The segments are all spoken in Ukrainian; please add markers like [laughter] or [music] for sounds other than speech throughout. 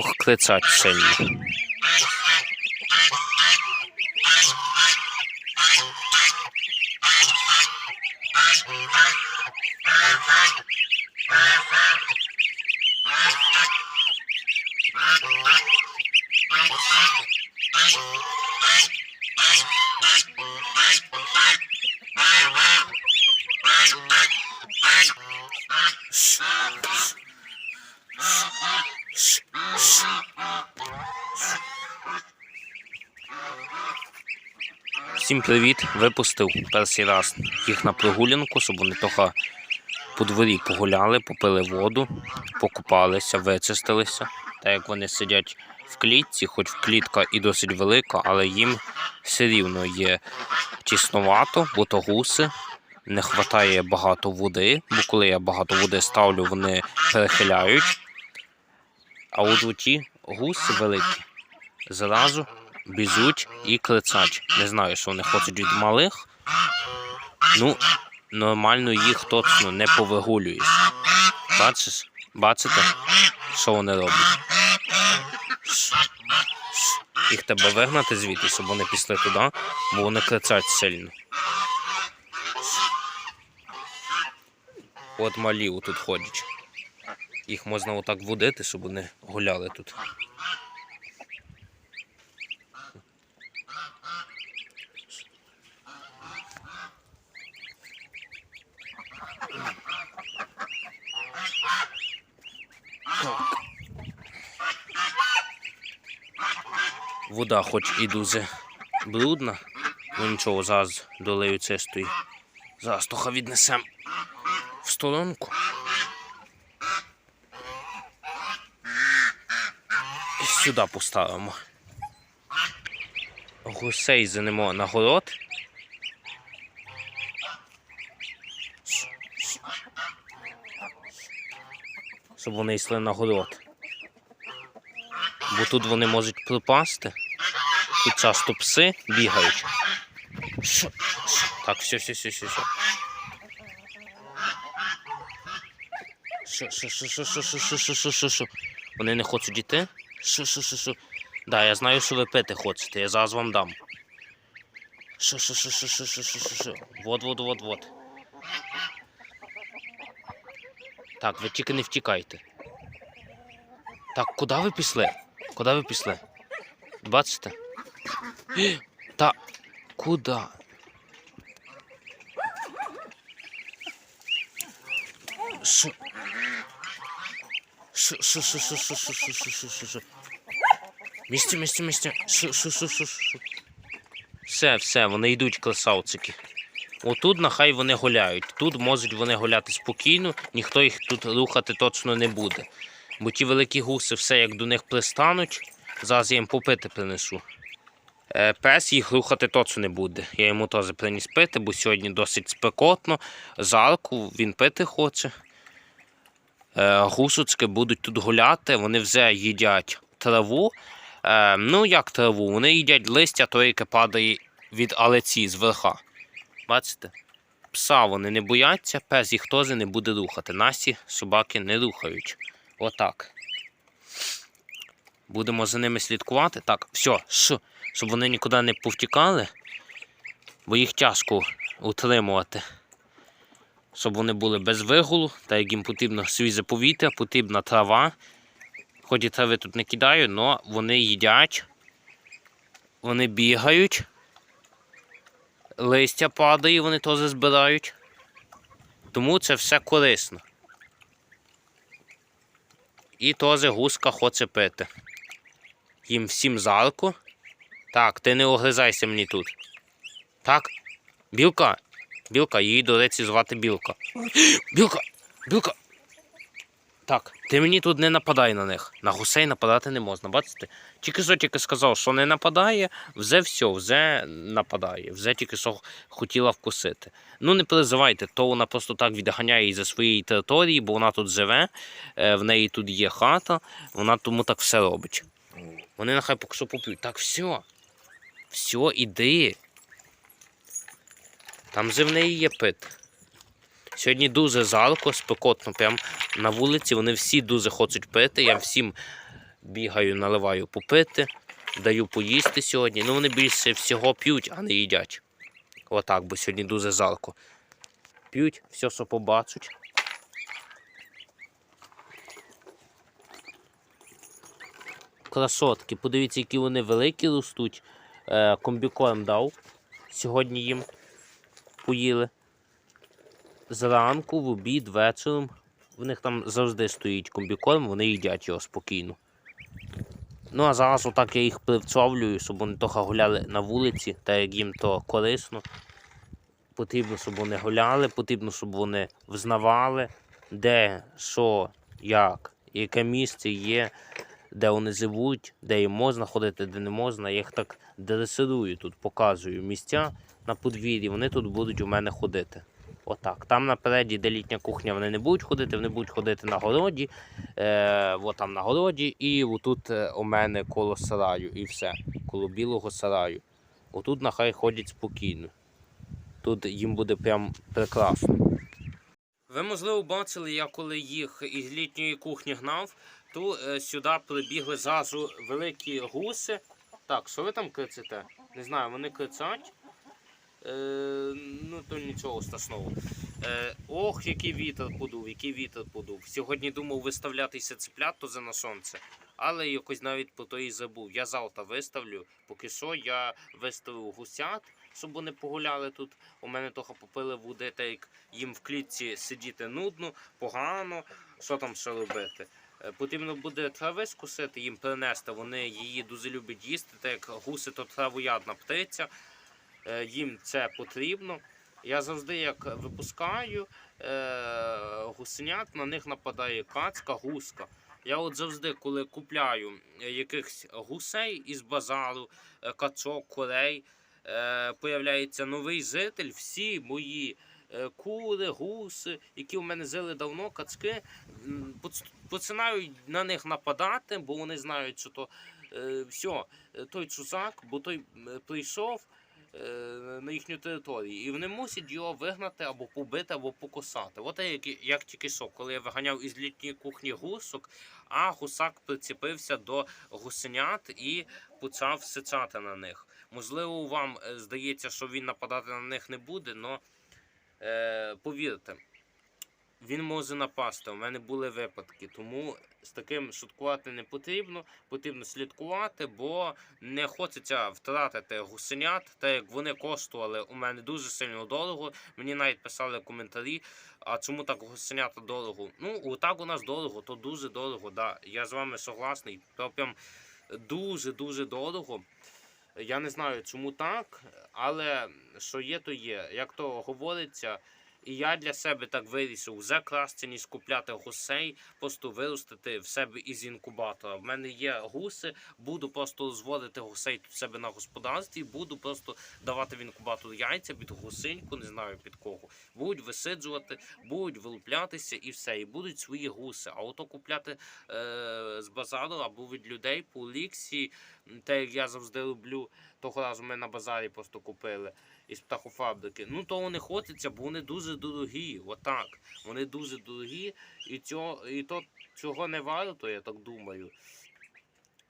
uchwycać szyli. Shh. Всім привіт! Випустив перший раз їх на прогулянку, щоб вони трохи по дворі погуляли, попили воду, покупалися, вичистилися. Так як вони сидять в клітці, хоч клітка і досить велика, але їм все рівно є тіснувато, бо то гуси, не вистачає багато води, бо коли я багато води ставлю, вони перехиляють. А от оті гуси великі зразу бізуть і клицать. Не знаю, що вони хочуть від малих. Ну, нормально їх точно не повигулюєш. Бачиш? Бачите, що вони роблять? Їх треба вигнати звідти, щоб вони пішли туди, бо вони клицать сильно. От малі тут ходять. Їх можна отак водити, щоб вони гуляли тут. Вода хоч і дуже брудна, ну нічого, зараз долею чистої. Зараз трохи віднесемо в сторонку. Сюди поставимо. Гусей занемо на город. Щоб вони йшли на город. Бо тут вони можуть припасти. Тут часто пси бігають. Так, все, все, все, все, все. Що, що, що, що, що, що, що, що, що, що? Вони не хочуть йти? Шо, шо, шо, шо? Да, я знаю, що ви пити хочете, я зараз вам дам. Що, що, що, що, що, що, що, що, Вот, вот, вот, вот. Так, ви тільки не втікайте. Так, куди ви пішли? Куди ви пішли? Бачите? [gasps] Та куди? Що? Що, що, що? Все, все, вони йдуть красавчики. Отут нехай вони гуляють. Тут можуть вони гуляти спокійно, ніхто їх тут рухати точно не буде. Бо ті великі гуси все як до них пристануть. Зараз я їм попити принесу. Е, Пес їх рухати точно не буде. Я йому теж приніс пити, бо сьогодні досить спекотно. Жарко, він пити хоче. Е, Гусочки будуть тут гуляти, вони вже їдять траву. Е, ну, як траву? Вони їдять листя, то яке падає від алеці з верха. Бачите? Пса вони не бояться, пес їх теж не буде рухати. Наші собаки не рухають. Отак. Будемо за ними слідкувати. Так, все, щоб вони нікуди не повтікали, бо їх тяжко утримувати. Щоб вони були без вигулу, так як їм потрібно свіже повітря, потрібна трава. Хоч і трави тут не кидаю, але вони їдять, вони бігають, листя падає, вони теж збирають. Тому це все корисно. І теж гуска хоче пити. Їм всім залку. Так, ти не огризайся мені тут. Так, білка. Білка, її, до звати білка. Білка! Білка! Так, ти мені тут не нападай на них. На гусей нападати не можна, бачите? Тільки що тільки сказав, що не нападає, вже все, вже нападає, вже тільки що хотіла вкусити. Ну не переживайте, то вона просто так відганяє її за своєї території, бо вона тут живе, е, в неї тут є хата, вона тому так все робить. Вони нехай поки що поп'ють. Так, все. Все, іди. Там неї є пит. Сьогодні дуже жарко, спекотно, прям на вулиці. Вони всі дуже хочуть пити. Я всім Бігаю, наливаю попити, даю поїсти сьогодні. Ну вони більше всього п'ють, а не їдять. Отак, бо сьогодні дуже жалко. П'ють все, що побачать. Красотки, подивіться, які вони великі ростуть. Е, комбікорм дав. Сьогодні їм поїли. Зранку, в обід, вечором. В них там завжди стоїть комбікорм, вони їдять його спокійно. Ну а зараз отак я їх привцовлюю, щоб вони трохи гуляли на вулиці, так як їм то корисно. Потрібно, щоб вони гуляли, потрібно, щоб вони взнавали, де, що, як, яке місце є, де вони живуть, де їм можна ходити, де не можна. Я їх так дресирую тут, показую місця на подвір'ї, вони тут будуть у мене ходити. Отак. Там напереді, де літня кухня, вони не будуть ходити, вони будуть ходити на городі, е, от там на городі, і отут е, у мене коло сараю, і все, коло білого сараю. Отут нехай ходять спокійно. Тут їм буде прям прекрасно. Ви, можливо, бачили, я коли їх із літньої кухні гнав, то е, сюди прибігли зразу великі гуси. Так, що ви там кричите? Не знаю, вони кричать. Е, ну, то нічого страшного. Е, ох, який вітер подув, який вітер подув. Сьогодні думав виставлятися цеплят то за на сонце, але якось навіть про то і забув. Я завтра виставлю. Поки що я виставив гусят, щоб вони погуляли тут. У мене трохи попили води, так як їм в клітці сидіти нудно, погано. Що там ще робити? Е, Потрібно буде трави скусити, їм принести. Вони її дуже люблять їсти, так як гуси то травоядна птиця. Е, Їм це потрібно. Я завжди як випускаю е, гусенят, на них нападає кацька, гуска. Я от завжди, коли купляю е, якихось гусей із базару, качок, курей, е, появляється новий житель, всі мої кури, гуси, які в мене жили давно, кацки, починають на них нападати, бо вони знають, що то все, той цузак, бо той прийшов на їхню територію, і вони мусять його вигнати або побити, або покусати. От як, як тільки що, коли я виганяв із літньої кухні гусок, а гусак прицепився до гусенят і почав сичати на них. Можливо, вам е, здається, що він нападати на них не буде, але е, повірте, він може напасти. У мене були випадки, тому з таким шуткувати не потрібно. Потрібно слідкувати, бо не хочеться втратити гусенят, так як вони коштували у мене дуже сильно дорого. Мені навіть писали коментарі. А чому так гусенята дорого? Ну, отак у нас дорого, то дуже дорого. Да. Я з вами согласний. То прям дуже-дуже дорого. Я не знаю, чому так, але що є, то є. Як то говориться, і я для себе так вирішив вже краще, ніж купляти гусей, просто виростити в себе із інкубатора. В мене є гуси, буду просто зводити гусей тут себе на господарстві, буду просто давати в інкубатор яйця під гусиньку, не знаю під кого. Будуть висиджувати, будуть вилуплятися і все. І будуть свої гуси. А ото купляти е, з базару або від людей по ліксі, те, як я завжди роблю, того разу ми на базарі просто купили із птахофабрики. Ну то вони хочеться, бо вони дуже дорогі. Отак. Вони дуже дорогі, і цього, і то цього не варто, я так думаю.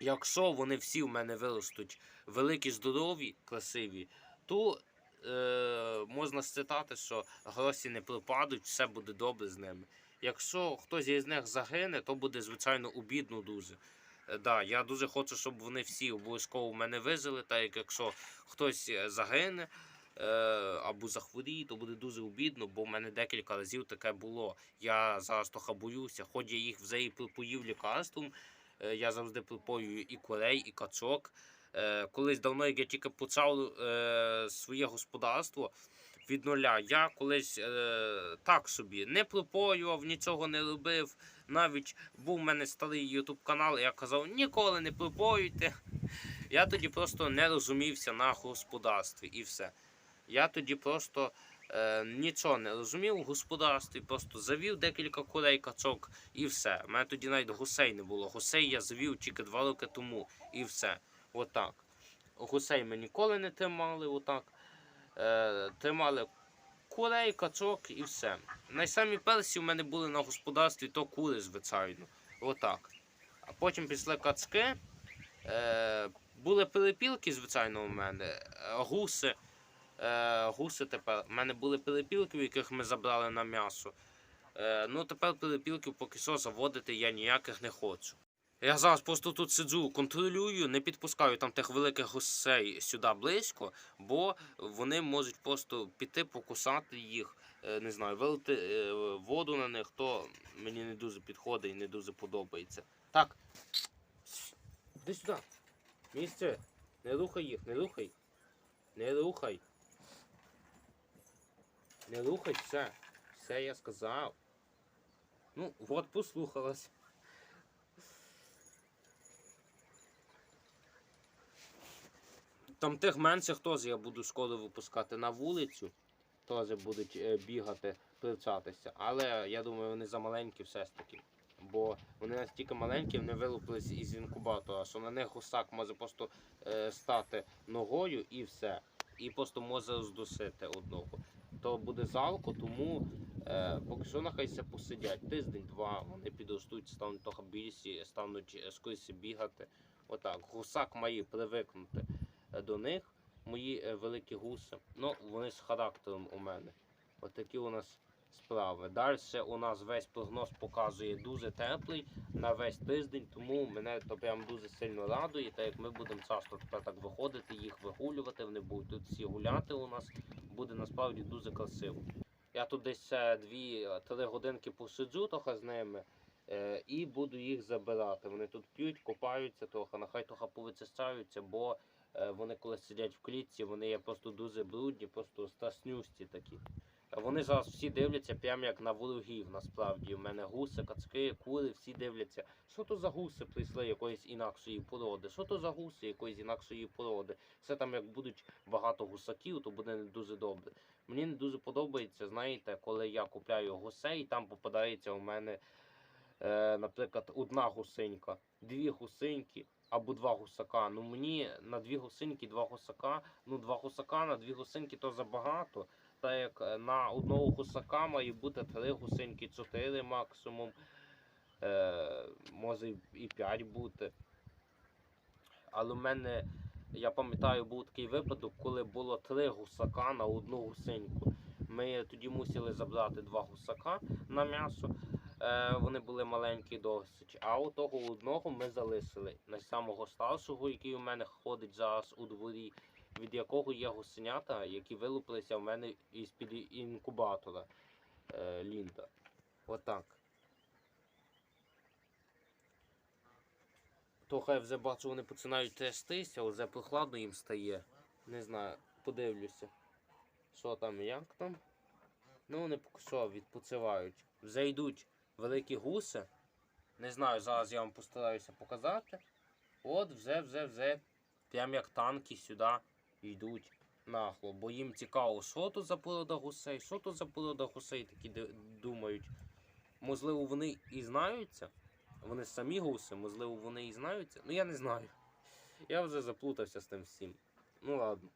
Якщо вони всі в мене виростуть великі, здорові, красиві, то е, можна считати, що гроші не пропадуть, все буде добре з ними. Якщо хтось із них загине, то буде звичайно обідно дуже. Да, я дуже хочу, щоб вони всі обов'язково мене вижили, так як якщо хтось е, загине е, або захворіє, то буде дуже обідно, бо в мене декілька разів таке було. Я зараз трохи боюся, хоч я їх вже і припоїв лікарством. е, Я завжди припоюю і курей, і качок. Колись давно, як я тільки почав своє господарство від нуля, я колись так собі не припоював, нічого не робив. Навіть був у мене старий ютуб канал, і я казав, ніколи не припоюйте. Я тоді просто не розумівся на господарстві і все. Я тоді просто е, нічого не розумів у господарстві, просто завів декілька курей, качок і все. У мене тоді навіть гусей не було. Гусей я завів тільки два роки тому і все. Отак. Гусей ми ніколи не тримали, отак. Е, тримали курей, качок і все. Найсамі перші в мене були на господарстві, то кури, звичайно. Отак. А потім пішли кацки. Е, були перепілки, звичайно, у мене. е, Гуси. Е, гуси тепер. У мене були перепілки, яких ми забрали на м'ясо. Е, ну тепер перепілків поки що заводити я ніяких не хочу. Я зараз просто тут сиджу, контролюю, не підпускаю там тих великих гусей сюди близько, бо вони можуть просто піти, покусати їх, е, не знаю, вилити е, воду на них, то мені не дуже підходить і не дуже подобається. Так. Іди сюди. Місце. Не рухай їх, не рухай. Не рухай. Не рухай все. Все я сказав. Ну, от послухалась. Там тих менших теж я буду скоро випускати на вулицю. Теж будуть е, бігати, привчатися. Але я думаю, вони замаленькі все ж таки. Бо вони настільки маленькі, вони вилупились із інкубатора, що на них гусак може просто е, стати ногою і все. І просто може роздусити одного. То буде жалко, тому е, поки що нехай се посидять. Тиждень-два вони підростуть, стануть трохи більші, стануть е, скоріше бігати. Отак. Гусак має привикнути до них, мої е, великі гуси. Ну, вони з характером у мене. Отакі у нас справи. Далі у нас весь прогноз показує дуже теплий на весь тиждень, тому мене то прям дуже сильно радує. Так як ми будемо часто тепер так виходити, їх вигулювати, вони будуть тут всі гуляти у нас. Буде насправді дуже красиво. Я тут десь 2-3 годинки посиджу трохи з ними. е, І буду їх забирати. Вони тут п'ють, копаються трохи, нехай трохи повичищаються, бо е, вони коли сидять в клітці, вони є просто дуже брудні, просто страснюсті такі. Вони зараз всі дивляться прямо як на ворогів, насправді. У мене гуси, кацки, кури, всі дивляться. Що то за гуси прийшли якоїсь інакшої породи? Що то за гуси якоїсь інакшої породи? Все там як будуть багато гусаків, то буде не дуже добре. Мені не дуже подобається, знаєте, коли я купляю гусей, там попадається у мене, е, наприклад, одна гусенька, дві гусеньки або два гусака. Ну мені на дві гусеньки, два гусака, ну два гусака на дві гусеньки то забагато. Так як е, на одного гусака має бути три гусеньки, чотири максимум. Е, може і п'ять бути. Але в мене, я пам'ятаю, був такий випадок, коли було три гусака на одну гусеньку. Ми тоді мусили забрати два гусака на м'ясо. Е, вони були маленькі досить. А у того одного ми залишили. На самого старшого, який у мене ходить зараз у дворі, від якого є гусенята, які вилупилися в мене із-під інкубатора е, Лінда. Отак. Трохи я вже бачу, вони починають трястися, вже прохладно їм стає. Не знаю, подивлюся. Що там, як там? Ну, вони поки що відпочивають. Вже йдуть великі гуси. Не знаю, зараз я вам постараюся показати. От вже, вже, вже. Прям як танки сюди йдуть нахло. Бо їм цікаво, що то за порода гусей, що то за порода гусей, такі думають. Можливо, вони і знаються. Вони самі гуси, можливо, вони і знаються. Ну я не знаю. Я вже заплутався з тим всім. Ну ладно.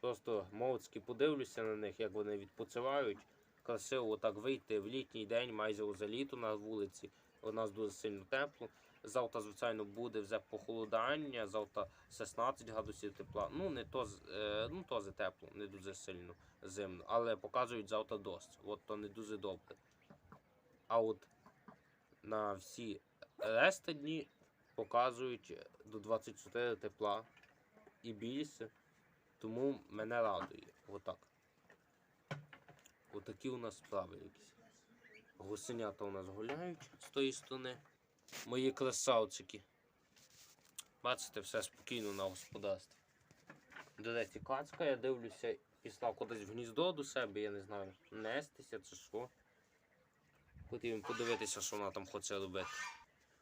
Просто мовцьки подивлюся на них, як вони відпочивають. Красиво отак вийти в літній день, майже за літо на вулиці. У нас дуже сильно тепло. Завтра, звичайно, буде вже похолодання, завтра 16 градусів тепла. Ну, не то, е, ну, то за тепло, не дуже сильно зимно. Але показують завтра дощ. От то не дуже добре. А от на всі решта дні показують до 24 тепла і більше. Тому мене радує. Отак. Отакі у нас справи якісь. Гусенята у нас гуляють з тої сторони. Мої красавчики. Бачите, все спокійно на господарстві. До речі, кацка, я дивлюся, пішла кудись в гніздо до себе, я не знаю, нестися чи що. Хотів подивитися, що вона там хоче робити.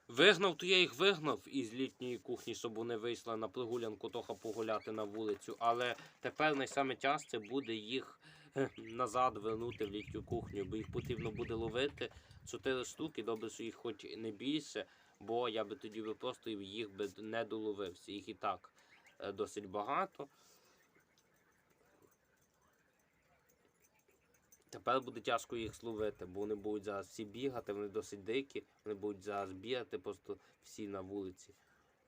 Вигнав, то я їх вигнав із літньої кухні, щоб вони вийшли на прогулянку, трохи погуляти на вулицю. Але тепер найсаме час це буде їх назад вернути в літню кухню, бо їх потрібно буде ловити чотири штуки. Добре, що їх хоч не більше, бо я би тоді би просто їх би не доловився. Їх і так е, досить багато. Тепер буде тяжко їх словити, бо вони будуть зараз всі бігати, вони досить дикі, вони будуть зараз бігати просто всі на вулиці.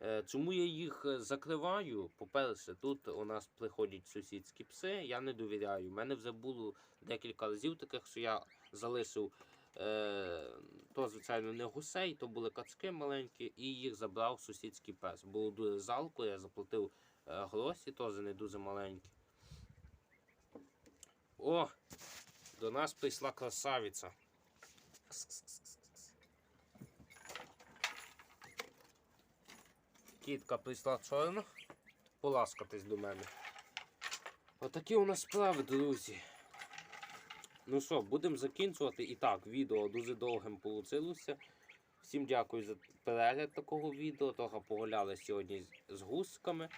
Е, Чому я їх е, закриваю? По-перше, тут у нас приходять сусідські пси, я не довіряю. У мене вже було декілька разів таких, що я залишив е, то, звичайно, не гусей, то були кацки маленькі, і їх забрав сусідський пес. Було дуже жалко, я заплатив гроші, теж не дуже маленькі. О! До нас прийшла красавиця. Кітка прийшла чорна. Поласкатись до мене. Отакі у нас справи, друзі. Ну що, будемо закінчувати. І так, відео дуже довгим вийшло. Всім дякую за перегляд такого відео. Трохи погуляли сьогодні з- гусками.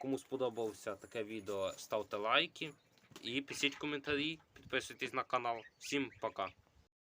Кому сподобалося таке відео, ставте лайки і пишіть коментарі, підписуйтесь на канал. Всім пока.